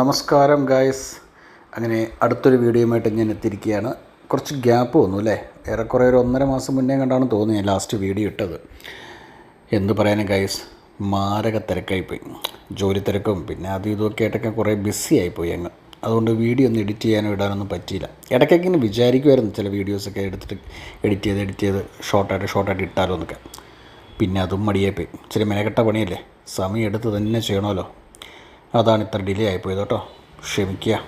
നമസ്കാരം ഗായ്സ് അങ്ങനെ അടുത്തൊരു വീഡിയോയുമായിട്ട് ഞാൻ എത്തിയിരിക്കുകയാണ്. കുറച്ച് ഗ്യാപ്പ് വന്നു അല്ലേ? ഏറെക്കുറെ ഒരു ഒന്നര മാസം മുന്നേ കണ്ടാണ് തോന്നി ഞാൻ ലാസ്റ്റ് വീഡിയോ ഇട്ടത്. എന്ത് പറയാനും ഗായ്സ് മാരക തിരക്കായിപ്പോയി. ജോലി തിരക്കും പിന്നെ അതും ഇതൊക്കെ ആയിട്ടൊക്കെ കുറേ ബിസി ആയിപ്പോയി അങ്ങ്. അതുകൊണ്ട് വീഡിയോ ഒന്നും എഡിറ്റ് ചെയ്യാനോ ഇടാനൊന്നും പറ്റിയില്ല. ഇടയ്ക്കൊക്കെ ഇങ്ങനെ വിചാരിക്കുമായിരുന്നു ചില വീഡിയോസൊക്കെ എടുത്തിട്ട് എഡിറ്റ് ചെയ്ത് എഡിറ്റ് ചെയ്ത് ഷോർട്ടായിട്ട് ഷോർട്ടായിട്ട് ഇട്ടാലോ എന്നൊക്കെ. പിന്നെ അതും മടിയായിപ്പോയി. ഇച്ചിരി മെനക്കെട്ട പണിയല്ലേ? സമയം എടുത്ത് തന്നെ ചെയ്യണമല്ലോ. അതാണ് ഇത്ര ഡിലേ ആയിപ്പോയത് കേട്ടോ. ക്ഷമിക്കുക.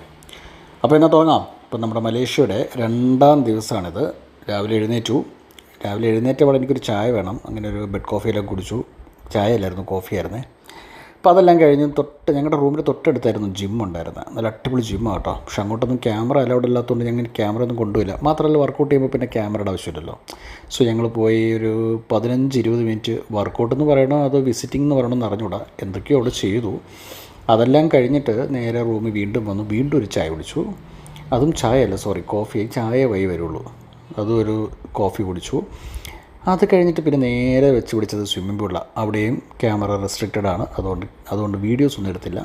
അപ്പോൾ എന്നാൽ തുടങ്ങാം. ഇപ്പം നമ്മുടെ മലേഷ്യയുടെ രണ്ടാം ദിവസമാണിത്. രാവിലെ എഴുന്നേറ്റു. രാവിലെ എഴുന്നേറ്റ എനിക്കൊരു ചായ വേണം. അങ്ങനെ ഒരു ബെഡ് കോഫിയെല്ലാം കുടിച്ചു. ചായ അല്ലായിരുന്നു കോഫിയായിരുന്നേ അപ്പോൾ അതെല്ലാം കഴിഞ്ഞ് തൊട്ട് ഞങ്ങളുടെ റൂമിന്റെ തൊട്ടടുത്തായിരുന്നു ജിം ഉണ്ടായിരുന്നത്. നല്ല അടിപൊളി ജിമ്മാണ് കേട്ടോ. പക്ഷെ അങ്ങോട്ടൊന്നും ക്യാമറ അലൗഡ് ഇല്ലാത്തതുകൊണ്ട് ഞങ്ങൾ ക്യാമറ ഒന്നും കൊണ്ടുപോയില്ല. മാത്രമല്ല വർക്കൗട്ട് ചെയ്യുമ്പോൾ പിന്നെ ക്യാമറയുടെ ആവശ്യമില്ലല്ലോ. സോ ഞങ്ങൾ പോയി ഒരു പതിനഞ്ച് ഇരുപത് മിനിറ്റ് വർക്കൗട്ട് എന്ന് പറയണോ അതോ വിസിറ്റിംഗ് എന്ന് പറയണമെന്ന് അറിഞ്ഞൂടാ എന്തൊക്കെയോ അവിടെ ചെയ്തു. അതെല്ലാം കഴിഞ്ഞിട്ട് നേരെ റൂമിൽ വീണ്ടും വന്നു. വീണ്ടും ഒരു ചായ കുടിച്ചു. അതും ചായ അല്ല സോറി കോഫി ചായ വൈ വരുള്ളൂ. അതും ഒരു കോഫി കുടിച്ചു. അത് കഴിഞ്ഞിട്ട് പിന്നെ നേരെ വെച്ച് പിടിച്ചത് സ്വിമ്മിംഗ് പൂളിലാണ് അവിടെയും ക്യാമറ റെസ്ട്രിക്റ്റഡ് ആണ്. അതുകൊണ്ട് അതുകൊണ്ട് വീഡിയോസ് ഒന്നും എടുത്തില്ല.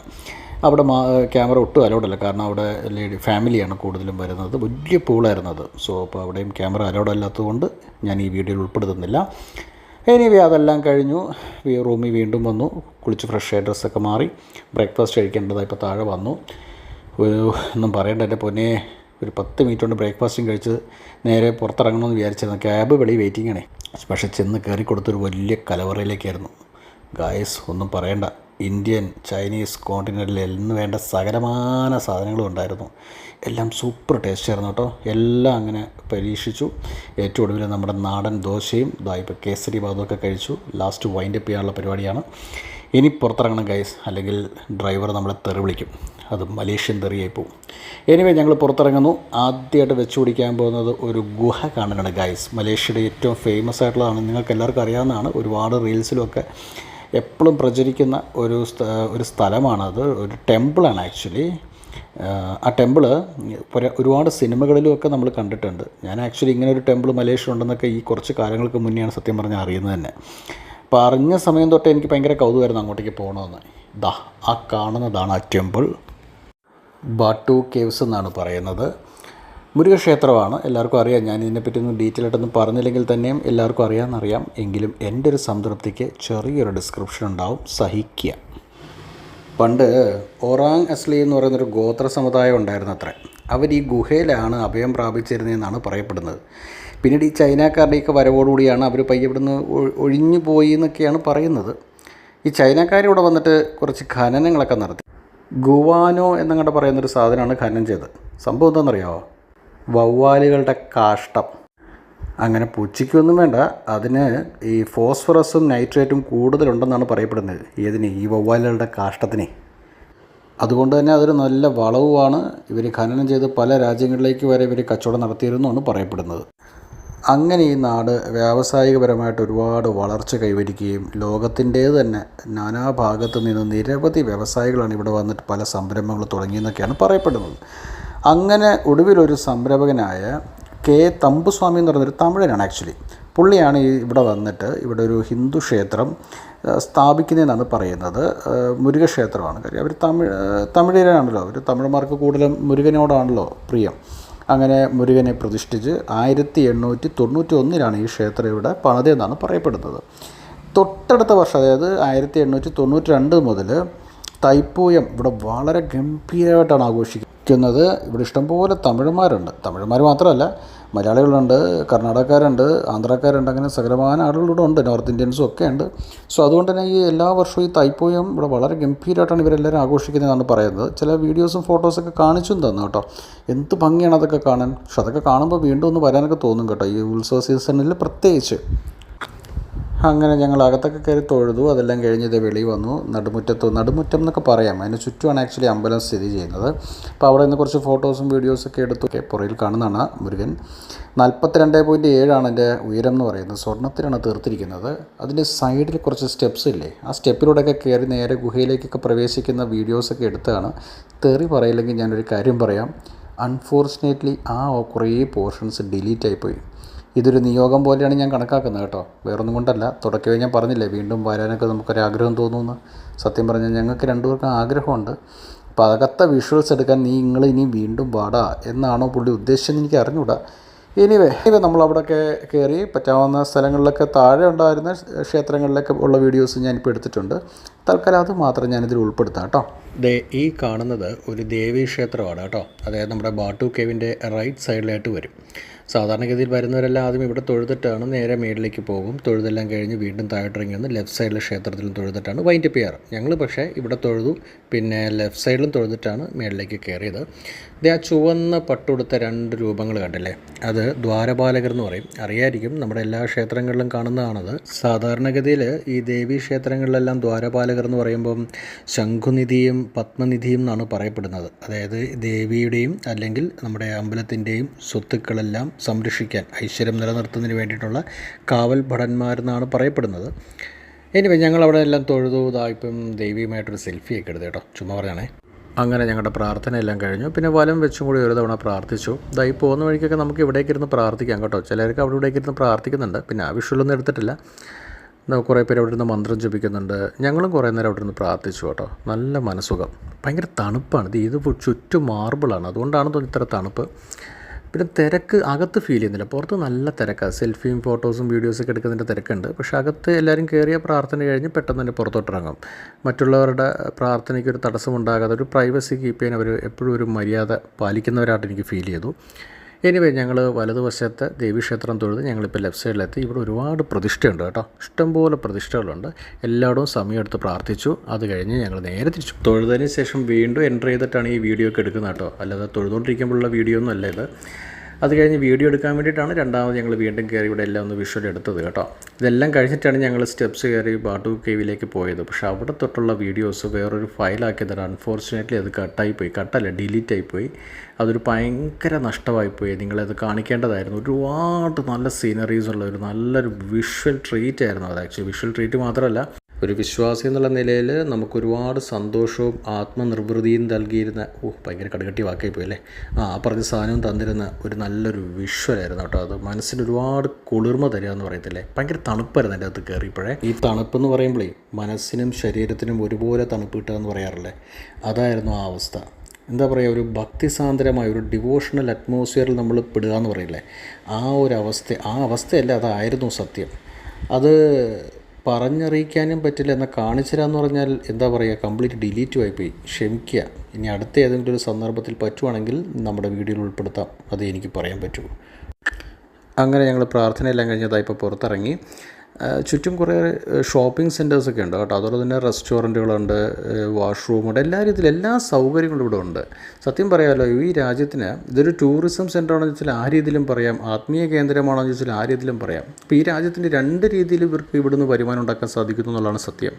അവിടെ മാ ക്യാമറ ഒട്ടും അലൗഡല്ല കാരണം അവിടെ ലേഡി ഫാമിലിയാണ് കൂടുതലും വരുന്നത്. വലിയ പൂളായിരുന്നു അത് സോ അപ്പോൾ അവിടെയും ക്യാമറ അലൗഡ് ഞാൻ ഈ വീഡിയോയിൽ ഉൾപ്പെടുത്തുന്നില്ല. എനിവേ അതെല്ലാം കഴിഞ്ഞു. റൂമിൽ വീണ്ടും വന്നു. കുളിച്ച് ഫ്രഷ് ആയി ഡ്രസ്സൊക്കെ മാറി. ബ്രേക്ക്ഫാസ്റ്റ് കഴിക്കേണ്ടതായി ഇപ്പോൾ താഴെ വന്നു. ഒരു ഒന്നും പറയണ്ട എന്റെ പൊന്നെ. ഒരു പത്ത് മിനിറ്റ് കൊണ്ട് ബ്രേക്ക്ഫാസ്റ്റും കഴിച്ച് നേരെ പുറത്തിറങ്ങണമെന്ന് വിചാരിച്ചിരുന്നു ക്യാബ് വെളി വെയിറ്റിംഗ് ആണേ. പക്ഷേ ചെന്ന് കയറി കൊടുത്തൊരു വലിയ കലവറയിലേക്കായിരുന്നു. ഗായസ് ഒന്നും പറയണ്ട. ഇന്ത്യൻ ചൈനീസ് കോണ്ടിനെന്റൽ എന്ന് വേണ്ട സകലമാന സാധനങ്ങളും ഉണ്ടായിരുന്നു. എല്ലാം സൂപ്പർ ടേസ്റ്റ് ആയിരുന്നു കേട്ടോ. എല്ലാം അങ്ങനെ പരീക്ഷിച്ചു. ഏറ്റവും ഒടുവിൽ നമ്മുടെ നാടൻ ദോശയും ഇതാ ഇപ്പോൾ കേസരി ഭാഗമൊക്കെ കഴിച്ചു. ലാസ്റ്റ് വൈൻഡപ്പ് ചെയ്യാനുള്ള പരിപാടിയാണ്. ഇനി പുറത്തിറങ്ങണം ഗൈസ് അല്ലെങ്കിൽ ഡ്രൈവർ നമ്മളെ തെറി വിളിക്കും. അത് മലേഷ്യൻ തെറിയായി പോവും. എനിവേ ഞങ്ങൾ പുറത്തിറങ്ങുന്നു. ആദ്യമായിട്ട് വെച്ച് പിടിക്കാൻ പോകുന്നത് ഒരു ഗുഹ കാണാനാണ് ഗൈസ് മലേഷ്യയുടെ ഏറ്റവും ഫേമസ് ആയിട്ടുള്ളതാണ്. നിങ്ങൾക്ക് എല്ലാവർക്കും അറിയാവുന്നതാണ്. ഒരുപാട് റീൽസിലുമൊക്കെ എപ്പോഴും പ്രചരിക്കുന്ന ഒരു ഒരു സ്ഥലമാണത്. ഒരു ടെമ്പിളാണ് ആക്ച്വലി. ആ ടെമ്പിൾ ഒരുപാട് സിനിമകളിലുമൊക്കെ നമ്മൾ കണ്ടിട്ടുണ്ട്. ഞാൻ ആക്ച്വലി ഇങ്ങനെ ഒരു ടെമ്പിൾ മലേഷ്യ ഉണ്ടെന്നൊക്കെ ഈ കുറച്ച് കാലങ്ങൾക്ക് മുന്നെയാണ് സത്യം പറഞ്ഞാൽ അറിയുന്നത് തന്നെ. അപ്പോൾ അറിഞ്ഞ സമയം തൊട്ട് എനിക്ക് ഭയങ്കര കൗതുകമായിരുന്നു അങ്ങോട്ടേക്ക് പോകണമെന്ന് ദാ ആ കാണുന്നതാണ് ആ ടെമ്പിൾ. ബാട്ടു കേവ്സ് എന്നാണ് പറയുന്നത്. മുരുകക്ഷേത്രമാണ്. എല്ലാവർക്കും അറിയാം. ഞാൻ ഇതിനെപ്പറ്റി ഒന്നും ഡീറ്റെയിൽ ആയിട്ടൊന്നും പറഞ്ഞില്ലെങ്കിൽ തന്നെയും എല്ലാവർക്കും അറിയാമെന്നറിയാം. എങ്കിലും എന്റെ ഒരു സംതൃപ്തിക്ക് ചെറിയൊരു ഡിസ്ക്രിപ്ഷൻ ഉണ്ടാവും. സഹിക്കുക. പണ്ട് ഒറാങ് അസ്ലി എന്ന് പറയുന്നൊരു ഗോത്ര സമുദായം ഉണ്ടായിരുന്നു അത്ര അവർ ഈ ഗുഹയിലാണ് അഭയം പ്രാപിച്ചിരുന്നതെന്നാണ് പറയപ്പെടുന്നത്. പിന്നീട് ഈ ചൈനക്കാരുടെയൊക്കെ വരവോടുകൂടിയാണ് അവർ പയ്യെ ഇവിടുന്ന് ഒഴിഞ്ഞു പോയി എന്നൊക്കെയാണ് പറയുന്നത്. ഈ ചൈനക്കാർ ഇവിടെ വന്നിട്ട് കുറച്ച് ഖനനങ്ങളൊക്കെ നടത്തി. ഗുവാനോ എന്നങ്ങോട്ട് പറയുന്നൊരു സാധനമാണ് ഖനനം ചെയ്തത്. സംഭവം എന്താണെന്നറിയാമോ വവ്വാലുകളുടെ കാഷ്ടം. അങ്ങനെ പൂച്ചയ്ക്കൊന്നും വേണ്ട. അതിന് ഈ ഫോസ്ഫറസും നൈട്രേറ്റും കൂടുതലുണ്ടെന്നാണ് പറയപ്പെടുന്നത്. ഏതിന്? ഈ വവ്വാലുകളുടെ കാഷ്ടത്തിനെ. അതുകൊണ്ട് തന്നെ അതൊരു നല്ല വളവുമാണ്. ഇവർ ഖനനം ചെയ്ത് പല രാജ്യങ്ങളിലേക്ക് വരെ ഇവർ കച്ചവടം നടത്തിയിരുന്നാണ് പറയപ്പെടുന്നത്. അങ്ങനെ ഈ നാട് വ്യാവസായികപരമായിട്ട് ഒരുപാട് വളർച്ച കൈവരിക്കുകയും ലോകത്തിന്റേത് തന്നെ നാനാഭാഗത്തു നിന്ന് നിരവധി വ്യവസായികളാണ് ഇവിടെ വന്നിട്ട് പല സംരംഭങ്ങൾ തുടങ്ങിയെന്നൊക്കെയാണ് പറയപ്പെടുന്നത്. അങ്ങനെ ഒടുവിലൊരു സംരംഭകനായ കെ. തമ്പുസ്വാമി എന്ന് പറയുന്നൊരു തമിഴനാണ് ആക്ച്വലി പുള്ളിയാണ് ഈ ഇവിടെ വന്നിട്ട് ഇവിടെ ഒരു ഹിന്ദു ക്ഷേത്രം സ്ഥാപിക്കുന്നതെന്നാണ് പറയുന്നത്. മുരുകക്ഷേത്രമാണ്. കാര്യം അവർ തമിഴ് തമിഴരാണല്ലോ. അവർ തമിഴന്മാർക്ക് കൂടുതലും മുരുകനോടാണല്ലോ പ്രിയം. അങ്ങനെ മുരുകനെ പ്രതിഷ്ഠിച്ച് ആയിരത്തി എണ്ണൂറ്റി തൊണ്ണൂറ്റി ഒന്നിലാണ് ഈ ക്ഷേത്രം ഇവിടെ പണിതെന്നാണ് പറയപ്പെടുന്നത്. തൊട്ടടുത്ത വർഷം അതായത് ആയിരത്തി എണ്ണൂറ്റി തൊണ്ണൂറ്റി രണ്ട് മുതൽ തൈപ്പൂയം ഇവിടെ വളരെ ഗംഭീരമായിട്ടാണ് ആഘോഷിക്കുന്നത്. ഇവിടെ ഇഷ്ടംപോലെ തമിഴന്മാരുണ്ട്. തമിഴന്മാർ മാത്രമല്ല മലയാളികളുണ്ട് കർണാടകക്കാരുണ്ട് ആന്ധ്രാക്കാരുണ്ട് അങ്ങനെ സകലമാന ആളുകളിവിടെ ഉണ്ട്. നോർത്ത് ഇന്ത്യൻസും ഒക്കെ ഉണ്ട്. സോ അതുകൊണ്ട് തന്നെ ഈ എല്ലാ വർഷവും ഈ തൈപ്പൂയം ഇവിടെ വളരെ ഗംഭീരമായിട്ടാണ് ഇവരെല്ലാവരും ആഘോഷിക്കുന്നതെന്നാണ് പറയുന്നത്. ചില വീഡിയോസും ഫോട്ടോസൊക്കെ കാണിച്ചും തന്നു കേട്ടോ. എന്ത് ഭംഗിയാണ് അതൊക്കെ കാണാൻ? പക്ഷെ അതൊക്കെ കാണുമ്പോൾ വീണ്ടും ഒന്ന് വരാനൊക്കെ തോന്നും കേട്ടോ. ഈ ഉത്സവ സീസണിൽ പ്രത്യേകിച്ച്. അങ്ങനെ ഞങ്ങൾ അകത്തൊക്കെ കയറി തൊഴുതു അതെല്ലാം കഴിഞ്ഞ് ഇത് വെളി വന്നു. നടുമുറ്റത്ത് നടുമുറ്റം എന്നൊക്കെ പറയാം. അതിന് ചുറ്റുമാണ് ആക്ച്വലി അമ്പലം സ്ഥിതി ചെയ്യുന്നത്. അപ്പോൾ അവിടെ നിന്ന് കുറച്ച് ഫോട്ടോസും വീഡിയോസൊക്കെ എടുത്തു. പുറയിൽ കാണുന്നതാണ് മുരുകൻ. നാൽപ്പത്തിരണ്ട് പോയിന്റ് ഏഴാണ് എന്റെ ഉയരം എന്ന് പറയുന്നത്. സ്വർണത്തിലാണ് തീർത്തിരിക്കുന്നത്. അതിന്റെ സൈഡിൽ കുറച്ച് സ്റ്റെപ്സ് ഇല്ലേ? ആ സ്റ്റെപ്പിലൂടെയൊക്കെ കയറി നേരെ ഗുഹയിലേക്കൊക്കെ പ്രവേശിക്കുന്ന വീഡിയോസൊക്കെ എടുത്താണ് തെറി പറയില്ലെങ്കിൽ ഞാനൊരു കാര്യം പറയാം. അൺഫോർച്ചുനേറ്റ്ലി ആ കുറേ പോർഷൻസ് ഡിലീറ്റ് ആയിപ്പോയി. ഇതൊരു നിയോഗം പോലെയാണ് ഞാൻ കണക്കാക്കുന്നത് കേട്ടോ. വേറൊന്നും കൊണ്ടല്ല. തുടക്കമേ ഞാൻ പറഞ്ഞില്ലേ വീണ്ടും വരാനൊക്കെ നമുക്കൊരാഗ്രഹം തോന്നുമെന്ന്. സത്യം പറഞ്ഞാൽ ഞങ്ങൾക്ക് രണ്ടുപേർക്കും ആഗ്രഹമുണ്ട്. അപ്പോൾ അകത്ത വിഷ്വൽസ് എടുക്കാൻ നീ നിങ്ങൾ ഇനി വീണ്ടും വാടാ എന്നാണോ പുള്ളി ഉദ്ദേശിച്ചെന്ന് എനിക്ക് അറിഞ്ഞൂടാ. എനിവേ ഇനിവേ നമ്മളവിടെയൊക്കെ കയറി പറ്റാവുന്ന സ്ഥലങ്ങളിലൊക്കെ താഴെ ഉണ്ടായിരുന്ന ക്ഷേത്രങ്ങളിലൊക്കെ ഉള്ള വീഡിയോസ് ഞാനിപ്പോൾ എടുത്തിട്ടുണ്ട്. തൽക്കാലം അത് മാത്രം ഞാനിതിൽ ഉൾപ്പെടുത്താം കേട്ടോ. ദേ ഈ കാണുന്നത് ഒരു ദേവീ ക്ഷേത്രമാണ് കേട്ടോ. അതായത് നമ്മുടെ ബാട്ടു കേവിന്റെ റൈറ്റ് സൈഡിലായിട്ട് വരും. സാധാരണഗതിയിൽ വരുന്നവരെല്ലാം ആദ്യം ഇവിടെ തൊഴുതിട്ടാണ് നേരെ മേളിലേക്ക് പോകും. തൊഴുതെല്ലാം കഴിഞ്ഞ് വീണ്ടും താഴോട്ടിറങ്ങി വന്ന് ലെഫ്റ്റ് സൈഡിലെ ക്ഷേത്രത്തിലും തൊഴുതിട്ടാണ് വൈൻഡപ്പ് ചെയ്യാറ്. ഞങ്ങൾ പക്ഷേ ഇവിടെ തൊഴുതു. പിന്നെ ലെഫ്റ്റ് സൈഡിലും തൊഴുതിട്ടാണ് മേളിലേക്ക് കയറിയത്. ഇത് ആ ചുവന്ന പട്ടുടുത്ത രണ്ട് രൂപങ്ങൾ കണ്ടില്ലേ? അത് ദ്വാരപാലകർ എന്ന് പറയും. അറിയായിരിക്കും നമ്മുടെ എല്ലാ ക്ഷേത്രങ്ങളിലും കാണുന്നതാണത്. സാധാരണഗതിയിൽ ഈ ദേവീ ക്ഷേത്രങ്ങളിലെല്ലാം ദ്വാരപാലകർ എന്ന് പറയുമ്പം ശംഖുനിധിയും പത്മനിധിയും എന്നാണ് പറയപ്പെടുന്നത്. അതായത് ദേവിയുടെയും അല്ലെങ്കിൽ നമ്മുടെ അമ്പലത്തിന്റെയും സ്വത്തുക്കളെല്ലാം സംരക്ഷിക്കാൻ ഐശ്വര്യം നിലനിർത്തുന്നതിന് വേണ്ടിയിട്ടുള്ള കാവൽ ഭടന്മാരെന്നാണ് പറയപ്പെടുന്നത്. എനിവേ ഞങ്ങൾ അവിടെ എല്ലാം തൊഴുതു ഇതായിപ്പം ദൈവികമായിട്ടൊരു സെൽഫിയൊക്കെ എടുത്തു കേട്ടോ ചുമ്മാ പറയാണേ. അങ്ങനെ ഞങ്ങളുടെ പ്രാർത്ഥന എല്ലാം കഴിഞ്ഞു. പിന്നെ വലം വെച്ചും കൂടി ഒരു തവണ പ്രാർത്ഥിച്ചു. ഇതായി പോകുന്ന വഴിക്കൊക്കെ നമുക്ക് ഇവിടേക്ക് ഇരുന്ന് പ്രാർത്ഥിക്കാം കേട്ടോ. ചിലർക്ക് അവിടെ ഇവിടേക്ക് ഇരുന്ന് പ്രാർത്ഥിക്കുന്നുണ്ട്. പിന്നെ ആ വിഷുവലൊന്നും എടുത്തിട്ടില്ല. കുറേ പേര് അവിടെ ഇരുന്ന് മന്ത്രം ജപിക്കുന്നുണ്ട്. ഞങ്ങളും കുറേ നേരം അവിടെ ഇരുന്ന് പ്രാർത്ഥിച്ചു കേട്ടോ. നല്ല മനസ്സുഖം. ഭയങ്കര തണുപ്പാണ്. ഇത് ഇത് ചുറ്റും മാർബിളാണ് അതുകൊണ്ടാണ് തോന്നി ഇത്ര തണുപ്പ്. പിന്നെ തിരക്ക് അകത്ത് ഫീൽ ചെയ്യുന്നില്ല. പുറത്ത് നല്ല തിരക്കാണ് സെൽഫിയും ഫോട്ടോസും വീഡിയോസൊക്കെ എടുക്കുന്നതിന്റെ തിരക്കുണ്ട്. പക്ഷേ അകത്ത് എല്ലാവരും കയറിയ പ്രാർത്ഥന കഴിഞ്ഞ് പെട്ടെന്ന് തന്നെ പുറത്തോട്ടിറങ്ങും മറ്റുള്ളവരുടെ പ്രാർത്ഥനയ്ക്ക് ഒരു തടസ്സമുണ്ടാകാതെ ഒരു പ്രൈവസി കീപ്പ് ചെയ്യാൻ അവർ എപ്പോഴും ഒരു മര്യാദ പാലിക്കുന്നവരായിട്ട് എനിക്ക് ഫീൽ ചെയ്തു. എനിവേ ഞങ്ങൾ വലതുവശത്ത് ദേവീക്ഷേത്രം തൊഴുത് ഞങ്ങളിപ്പോൾ ലെഫ്റ്റ് സൈഡിലെത്തി ഇവിടെ ഒരുപാട് പ്രതിഷ്ഠയുണ്ട് കേട്ടോ. ഇഷ്ടംപോലെ പ്രതിഷ്ഠകളുണ്ട്. എല്ലായിടവും സമയമെടുത്ത് പ്രാർത്ഥിച്ചു. അത് കഴിഞ്ഞ് ഞങ്ങൾ നേരെ തിരിച്ചു. തൊഴുതതിന് ശേഷം വീണ്ടും എന്റർ ചെയ്തിട്ടാണ് ഈ വീഡിയോ ഒക്കെ എടുക്കുന്നത് കേട്ടോ. അല്ലാതെ തൊഴുതുകൊണ്ടിരിക്കുമ്പോഴുള്ള വീഡിയോ ഒന്നും അല്ല ഇത്. അത് കഴിഞ്ഞ് വീഡിയോ എടുക്കാൻ വേണ്ടിയിട്ടാണ് രണ്ടാമത് ഞങ്ങൾ വീണ്ടും കയറി ഇവിടെ എല്ലാം ഒന്ന് വിഷ്വൽ എടുത്തത് കേട്ടോ. ഇതെല്ലാം കഴിഞ്ഞിട്ടാണ് ഞങ്ങൾ സ്റ്റെപ്സ് കയറി ബാട്ടു കേവിലേക്ക് പോയത്. പക്ഷേ അവിടെ തൊട്ടുള്ള വീഡിയോസ് വേറൊരു ഫയലാക്കിയതാണ് അൺഫോർച്ചുനേറ്റ്ലി അത് കട്ടായി പോയി കട്ടല്ല ഡിലീറ്റ് ആയിപ്പോയി. അതൊരു ഭയങ്കര നഷ്ടമായിപ്പോയി. നിങ്ങളത് കാണിക്കേണ്ടതായിരുന്നു. ഒരുപാട് നല്ല സീനറീസ് ഉള്ള ഒരു നല്ലൊരു വിഷ്വൽ ട്രീറ്റ് ആയിരുന്നു അത്. ആക്ച്വലി വിഷ്വൽ ട്രീറ്റ് മാത്രമല്ല ഒരു വിശ്വാസി എന്നുള്ള നിലയിൽ നമുക്ക് ഒരുപാട് സന്തോഷവും ആത്മനിർവൃതിയും നൽകിയിരുന്ന ഓ ഭയങ്കര കടുകട്ടി വാക്കായി പോയി അല്ലേ? ആ ആ പറഞ്ഞ സാധനവും തന്നിരുന്ന ഒരു നല്ലൊരു വിഷ്വലായിരുന്നു കേട്ടോ അത്. മനസ്സിന് ഒരുപാട് കുളിർമ തരിക എന്ന് പറയത്തില്ലേ? ഭയങ്കര തണുപ്പായിരുന്നു എന്റെ അകത്ത് കയറിയപ്പോഴേ. ഈ തണുപ്പ് എന്ന് പറയുമ്പോഴേ മനസ്സിനും ശരീരത്തിനും ഒരുപോലെ തണുപ്പ് കിട്ടുക എന്ന് പറയാറില്ലേ? അതായിരുന്നു ആ അവസ്ഥ. എന്താ പറയുക ഒരു ഭക്തിസാന്ദ്രമായ ഒരു ഡിവോഷണൽ അറ്റ്മോസ്ഫിയറിൽ നമ്മൾ പെടുക എന്ന് പറയില്ലേ? ആ ഒരു അവസ്ഥ ആ അവസ്ഥയല്ല അതായിരുന്നു സത്യം. അത് പറഞ്ഞറിയിക്കാനും പറ്റില്ല എന്നാൽ കാണിച്ചുതരാമെന്ന് പറഞ്ഞാൽ എന്താ പറയുക കംപ്ലീറ്റ് ഡിലീറ്റ് ആയിപ്പോയി. ക്ഷമിക്കുക. ഇനി അടുത്ത ഏതെങ്കിലും ഒരു സന്ദർഭത്തിൽ പറ്റുവാണെങ്കിൽ നമ്മുടെ വീഡിയോയിൽ ഉൾപ്പെടുത്താം. അത് എനിക്ക് പറയാൻ പറ്റൂ. അങ്ങനെ ഞങ്ങൾ പ്രാർത്ഥനയെല്ലാം കഴിഞ്ഞതായി ഇപ്പോൾ പുറത്തിറങ്ങി. ചുറ്റും കുറേ ഷോപ്പിംഗ് സെന്റേഴ്സൊക്കെ ഉണ്ട് കേട്ടോ. അതുപോലെ തന്നെ റെസ്റ്റോറന്റുകളുണ്ട് വാഷ്റൂമുണ്ട് എല്ലാ രീതിയിലും എല്ലാ സൗകര്യങ്ങളും ഇവിടെ ഉണ്ട്. സത്യം പറയാമല്ലോ ഈ രാജ്യത്തിന് ഇതൊരു ടൂറിസം സെന്ററാണെന്ന് വെച്ചാൽ ആ രീതിയിലും പറയാം ആത്മീയ കേന്ദ്രമാണെന്ന് ചോദിച്ചാൽ ആ രീതിയിലും പറയാം. അപ്പോൾ ഈ രാജ്യത്തിന്റെ രണ്ട് രീതിയിൽ ഇവർക്ക് ഇവിടുന്ന് വരുമാനം ഉണ്ടാക്കാൻ സാധിക്കുന്നു എന്നുള്ളതാണ് സത്യം.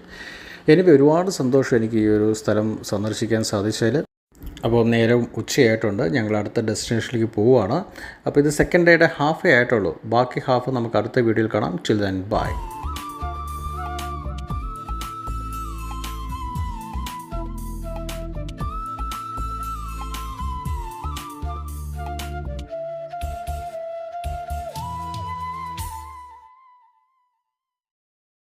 എനിക്ക് ഒരുപാട് സന്തോഷം എനിക്ക് ഈ ഒരു സ്ഥലം സന്ദർശിക്കാൻ സാധിച്ചതിൽ. അപ്പോൾ നേരം ഉച്ചയായിട്ടുണ്ട്. ഞങ്ങൾ അടുത്ത ഡെസ്റ്റിനേഷനിലേക്ക് പോവുകയാണ്. അപ്പോൾ ഇത് സെക്കൻഡ് ഡേയുടെ ഹാഫേ ആയിട്ടുള്ളൂ. ബാക്കി ഹാഫ് നമുക്ക് അടുത്ത വീഡിയോയിൽ കാണാം. ചിൽ ദൻ